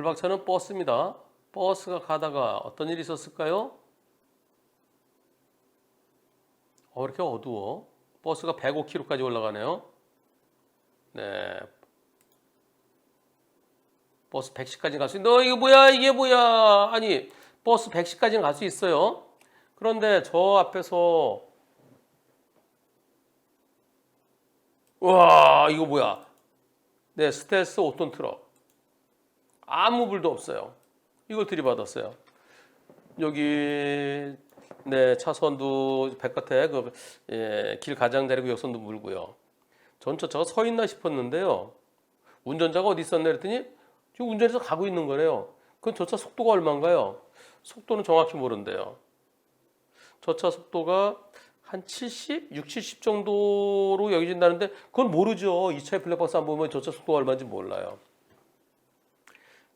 불박차는 버스입니다. 버스가 가다가 어떤 일이 있었을까요? 어, 이렇게 어두워. 버스가 105km까지 올라가네요. 네. 버스 110까지 갈 수 있는데, 어, 이게 뭐야, 이게 뭐야. 아니, 버스 110까지는 갈 수 있어요. 그런데 저 앞에서, 와, 이거 뭐야. 네, 스텔스 5톤 트럭. 아무 불도 없어요. 이걸 들이받았어요. 여기 네 차선도 백같에 그, 예, 길 가장자리 구역선도 물고요. 전차 저거 서 있나 싶었는데요. 운전자가 어디 있었나 그랬더니 지금 운전해서 가고 있는 거래요. 그럼 저차 속도가 얼마인가요? 속도는 정확히 모른대요. 저 차 속도가 한 70, 6, 70 정도로 여겨진다는데 그건 모르죠. 이 차의 블랙박스 안 보면 저 차 속도가 얼마인지 몰라요.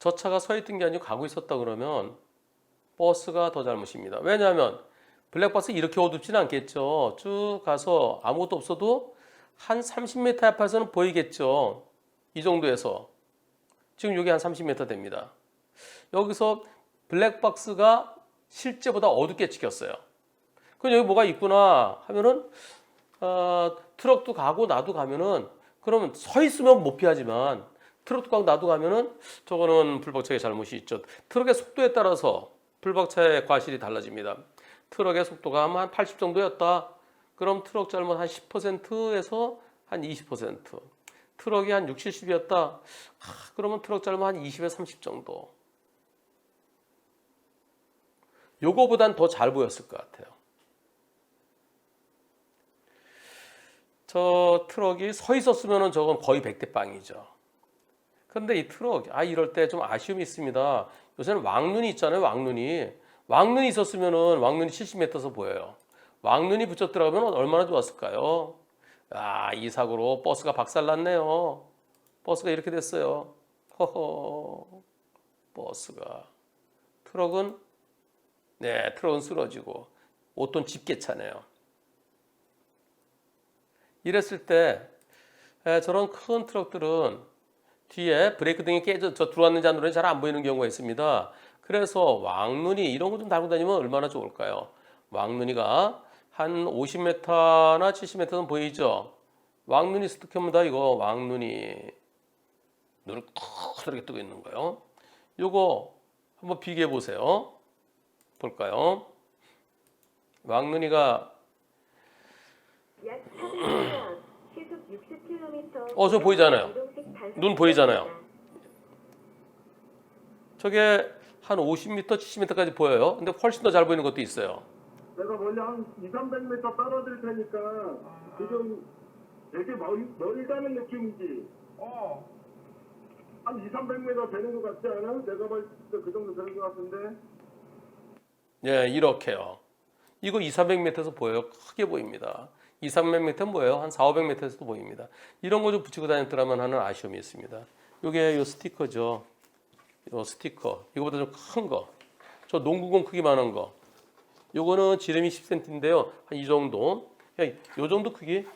저 차가 서 있던 게 아니고 가고 있었다 그러면 버스가 더 잘못입니다. 왜냐하면 블랙박스 이렇게 어둡지는 않겠죠. 쭉 가서 아무것도 없어도 한 30m 앞에서는 보이겠죠. 이 정도에서 지금 여기 한 30m 됩니다. 여기서 블랙박스가 실제보다 어둡게 찍혔어요. 그럼 여기 뭐가 있구나 하면은 어, 트럭도 가고 나도 가면은 그러면 서 있으면 못 피하지만 트럭도 가고 나도 가면은 저거는 불박차의 잘못이 있죠. 트럭의 속도에 따라서 불박차의 과실이 달라집니다. 트럭의 속도가 아마 한 80 정도였다. 그럼 트럭 잘못 한 10%에서 한 20%. 트럭이 한 6, 70이었다. 아, 그러면 트럭 잘못 한 20에 30 정도. 요거보단 더 잘 보였을 것 같아요. 저 트럭이 서 있었으면 저건 거의 100대 빵이죠. 근데 이 트럭, 아, 이럴 때 좀 아쉬움이 있습니다. 요새는 왕눈이 있잖아요, 왕눈이. 왕눈이 있었으면은 왕눈이 70m에서 보여요. 왕눈이 들어가면 얼마나 좋았을까요? 아, 이 사고로 버스가 박살났네요. 버스가 이렇게 됐어요. 허허. 버스가. 트럭은, 네, 트럭은 쓰러지고, 5톤 집게차네요. 이랬을 때, 에, 저런 큰 트럭들은 뒤에 브레이크 등이 깨져 저 들어왔는지 안 들어왔는지 잘 안 보이는 경우가 있습니다. 그래서 왕눈이 이런 거 좀 달고 다니면 얼마나 좋을까요? 왕눈이가 한 50m나 70m는 보이죠? 왕눈이 스틱합니다. 이거 왕눈이 눈을 커다랗게 뜨고 있는 거예요. 요거 한번 비교해 보세요. 볼까요? 왕눈이가 약 30분 시속 60km. 어, 저 보이잖아요. 눈 보이잖아요. 저게 한 50m, 70m까지 보여요. 근데 훨씬 더 잘 보이는 것도 있어요. 내가 멀리 한 2, 300m 떨어질 테니까 지금 되게 멀, 멀다는 느낌이지. 어, 한 2, 300m 되는 것 같지 않아? 내가 봤을 때 그 정도 되는 것 같은데. 예, 이렇게요. 이거 2, 300m에서 보여요. 크게 보입니다. 2, 300m는 뭐예요? 한 4, 500m에서도 보입니다. 이런 거 좀 붙이고 다녔더라면 하는 아쉬움이 있습니다. 요게 요 스티커죠. 요 스티커. 이거보다 좀 큰 거. 저 농구공 크기만 한 거. 요거는 지름이 10cm인데요. 한 이 정도. 야, 요 정도 크기.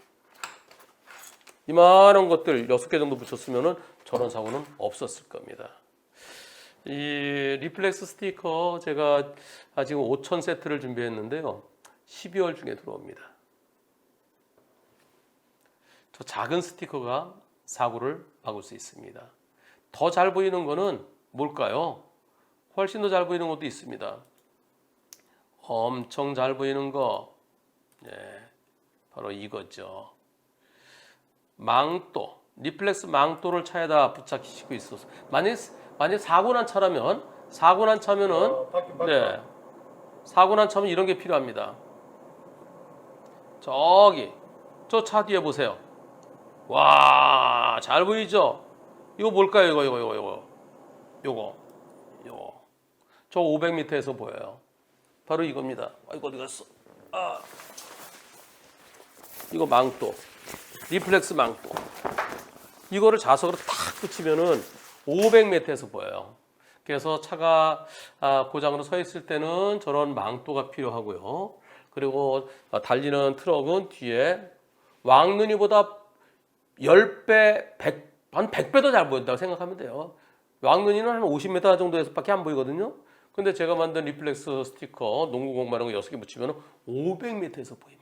이만한 것들 6개 정도 붙였으면은 저런 사고는 없었을 겁니다. 이 리플렉스 스티커 제가 아, 지금 5천 세트를 준비했는데요. 12월 중에 들어옵니다. 저 작은 스티커가 사고를 막을 수 있습니다. 더 잘 보이는 거는 뭘까요? 훨씬 더 잘 보이는 것도 있습니다. 엄청 잘 보이는 거, 네, 바로 이거죠. 망토, 리플렉스 망토를 차에다 부착시키고 있어서 만약 만약 사고 난 차라면 사고 난 차면은 어, 바퀴, 바퀴. 네 사고 난 차면 이런 게 필요합니다. 저기 저 차 뒤에 보세요. 와, 잘 보이죠? 이거 뭘까요? 이거 이거 이거 이거 요거 요거 저 500m에서 보여요. 바로 이겁니다. 아 이거 어디 갔어? 아 이거 망토 리플렉스 망토 이거를 자석으로 탁 붙이면은 500m에서 보여요. 그래서 차가 아, 고장으로 서 있을 때는 저런 망토가 필요하고요. 그리고 아, 달리는 트럭은 뒤에 왕눈이보다 10배, 100, 한 100배 더잘 보인다고 생각하면 돼요. 왕눈이는 한 50m 정도에서밖에 안 보이거든요. 근데 제가 만든 리플렉스 스티커 농구 공 만한 거 6개 붙이면 500m에서 보입니다.